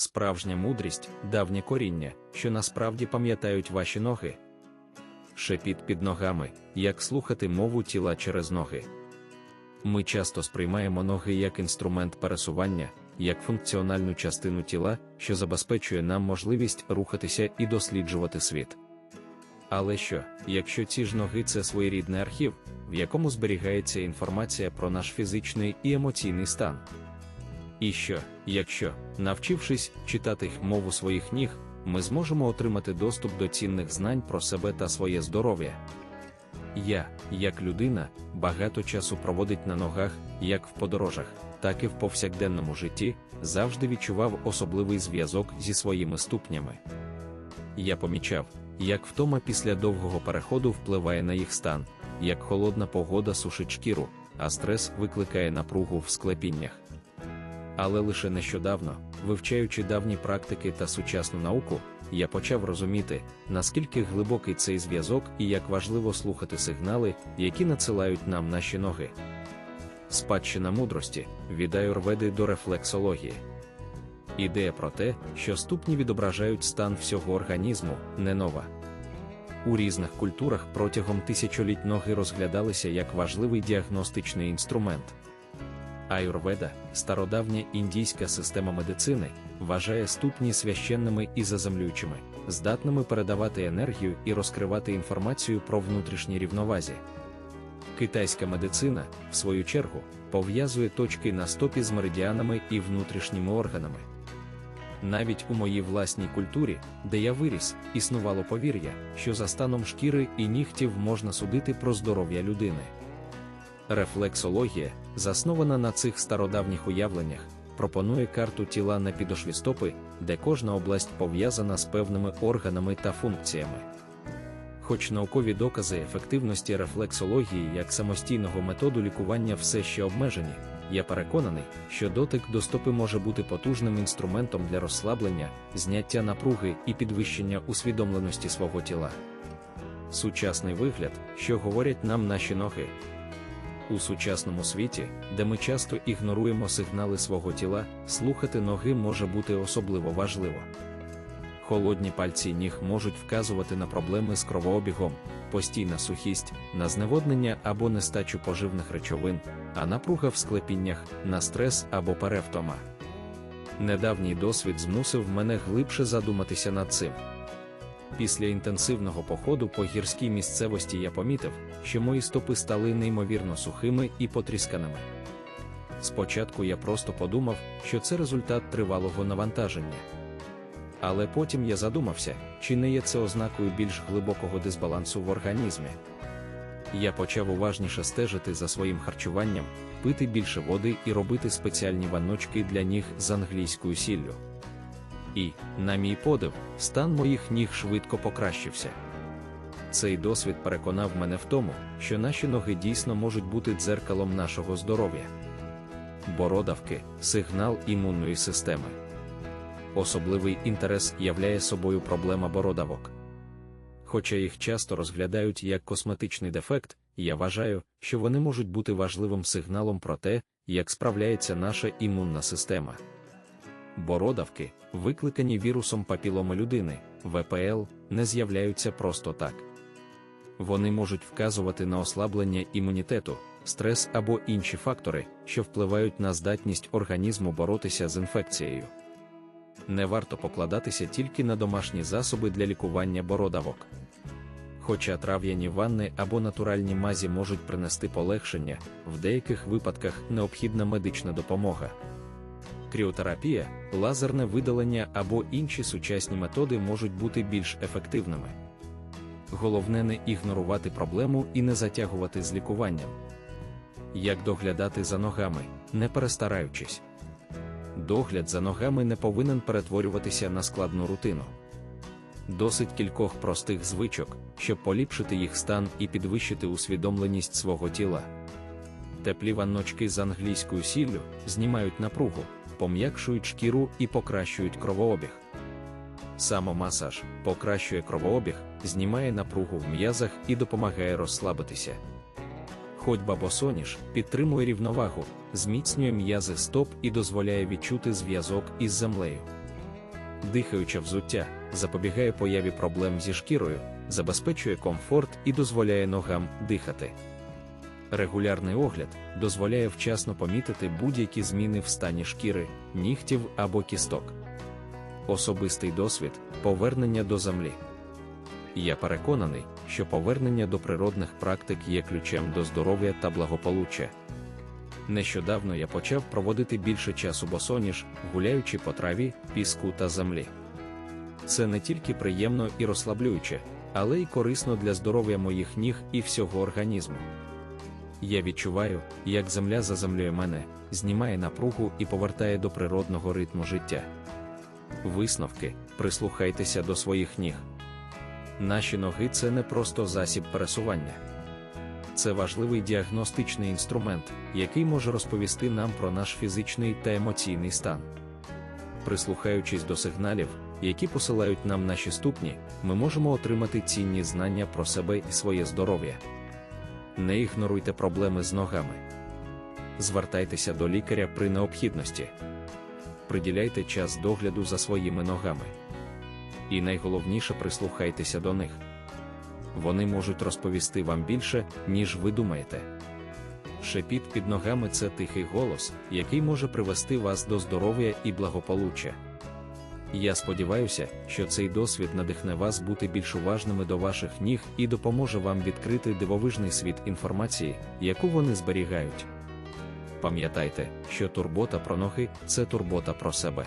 Справжня мудрість, давнє коріння, що насправді пам'ятають ваші ноги. Шепіт під ногами, як слухати мову тіла через ноги. Ми часто сприймаємо ноги як інструмент пересування, як функціональну частину тіла, що забезпечує нам можливість рухатися і досліджувати світ. Але що, якщо ці ж ноги це своєрідний архів, в якому зберігається інформація про наш фізичний і емоційний стан? І що, якщо, навчившись читати мову своїх ніг, ми зможемо отримати доступ до цінних знань про себе та своє здоров'я? Я, як людина, багато часу проводить на ногах, як в подорожах, так і в повсякденному житті, завжди відчував особливий зв'язок зі своїми ступнями. Я помічав, як втома після довгого переходу впливає на їх стан, як холодна погода сушить шкіру, а стрес викликає напругу в склепіннях. Але лише нещодавно, вивчаючи давні практики та сучасну науку, я почав розуміти, наскільки глибокий цей зв'язок і як важливо слухати сигнали, які надсилають нам наші ноги. Спадщина мудрості від аюрведи до рефлексології. Ідея про те, що ступні відображають стан всього організму, не нова. У різних культурах протягом тисячоліть ноги розглядалися як важливий діагностичний інструмент. Аюрведа, стародавня індійська система медицини, вважає ступні священними і заземлюючими, здатними передавати енергію і розкривати інформацію про внутрішні рівновазі. Китайська медицина, в свою чергу, пов'язує точки на стопі з меридіанами і внутрішніми органами. Навіть у моїй власній культурі, де я виріс, існувало повір'я, що за станом шкіри і нігтів можна судити про здоров'я людини. Рефлексологія, заснована на цих стародавніх уявленнях, пропонує карту тіла на підошві стопи, де кожна область пов'язана з певними органами та функціями. Хоч наукові докази ефективності рефлексології як самостійного методу лікування все ще обмежені, я переконаний, що дотик до стопи може бути потужним інструментом для розслаблення, зняття напруги і підвищення усвідомленості свого тіла. Сучасний вигляд, що говорять нам наші ноги. У сучасному світі, де ми часто ігноруємо сигнали свого тіла, слухати ноги може бути особливо важливо. Холодні пальці ніг можуть вказувати на проблеми з кровообігом, постійна сухість, на зневоднення або нестачу поживних речовин, а напруга в склепіннях на стрес або перевтома. Недавній досвід змусив мене глибше задуматися над цим. Після інтенсивного походу по гірській місцевості я помітив, що мої стопи стали неймовірно сухими і потрісканими. Спочатку я просто подумав, що це результат тривалого навантаження. Але потім я задумався, чи не є це ознакою більш глибокого дисбалансу в організмі. Я почав уважніше стежити за своїм харчуванням, пити більше води і робити спеціальні ванночки для ніг з англійською сіллю. І, на мій подив, стан моїх ніг швидко покращився. Цей досвід переконав мене в тому, що наші ноги дійсно можуть бути дзеркалом нашого здоров'я. Бородавки сигнал імунної системи. Особливий інтерес являє собою проблема бородавок. Хоча їх часто розглядають як косметичний дефект, я вважаю, що вони можуть бути важливим сигналом про те, як справляється наша імунна система. Бородавки, викликані вірусом папіломи людини, ВПЛ, не з'являються просто так. Вони можуть вказувати на ослаблення імунітету, стрес або інші фактори, що впливають на здатність організму боротися з інфекцією. Не варто покладатися тільки на домашні засоби для лікування бородавок. Хоча трав'яні ванни або натуральні мазі можуть принести полегшення, в деяких випадках необхідна медична допомога. Кріотерапія, лазерне видалення або інші сучасні методи можуть бути більш ефективними. Головне не ігнорувати проблему і не затягувати з лікуванням. Як доглядати за ногами, не перестараючись. Догляд за ногами не повинен перетворюватися на складну рутину. Досить кількох простих звичок, щоб поліпшити їх стан і підвищити усвідомленість свого тіла. Теплі ванночки з англійською сіллю знімають напругу, пом'якшують шкіру і покращують кровообіг. Самомасаж покращує кровообіг, знімає напругу в м'язах і допомагає розслабитися. Ходьба босоніж підтримує рівновагу, зміцнює м'язи стоп і дозволяє відчути зв'язок із землею. дихаюче взуття, запобігає появі проблем зі шкірою, забезпечує комфорт і дозволяє ногам дихати. Регулярний огляд дозволяє вчасно помітити будь-які зміни в стані шкіри, нігтів або кісток. Особистий досвід повернення до землі. Я переконаний, що повернення до природних практик є ключем до здоров'я та благополуччя. Нещодавно я почав проводити більше часу босоніж, гуляючи по траві, піску та землі. Це не тільки приємно і розслаблююче, але й корисно для здоров'я моїх ніг і всього організму. Я відчуваю, як земля заземлює мене, знімає напругу і повертає до природного ритму життя. Висновки прислухайтеся до своїх ніг. Наші ноги це не просто засіб пересування. Це важливий діагностичний інструмент, який може розповісти нам про наш фізичний та емоційний стан. Прислухаючись до сигналів, які посилають нам наші ступні, ми можемо отримати цінні знання про себе і своє здоров'я. Не ігноруйте проблеми з ногами. Звертайтеся до лікаря при необхідності. Приділяйте час догляду за своїми ногами. І найголовніше прислухайтеся до них. Вони можуть розповісти вам більше, ніж ви думаєте. Шепіт під ногами це тихий голос, який може привести вас до здоров'я і благополуччя. Я сподіваюся, що цей досвід надихне вас бути більш уважними до ваших ніг і допоможе вам відкрити дивовижний світ інформації, яку вони зберігають. Пам'ятайте, що турбота про ноги це турбота про себе.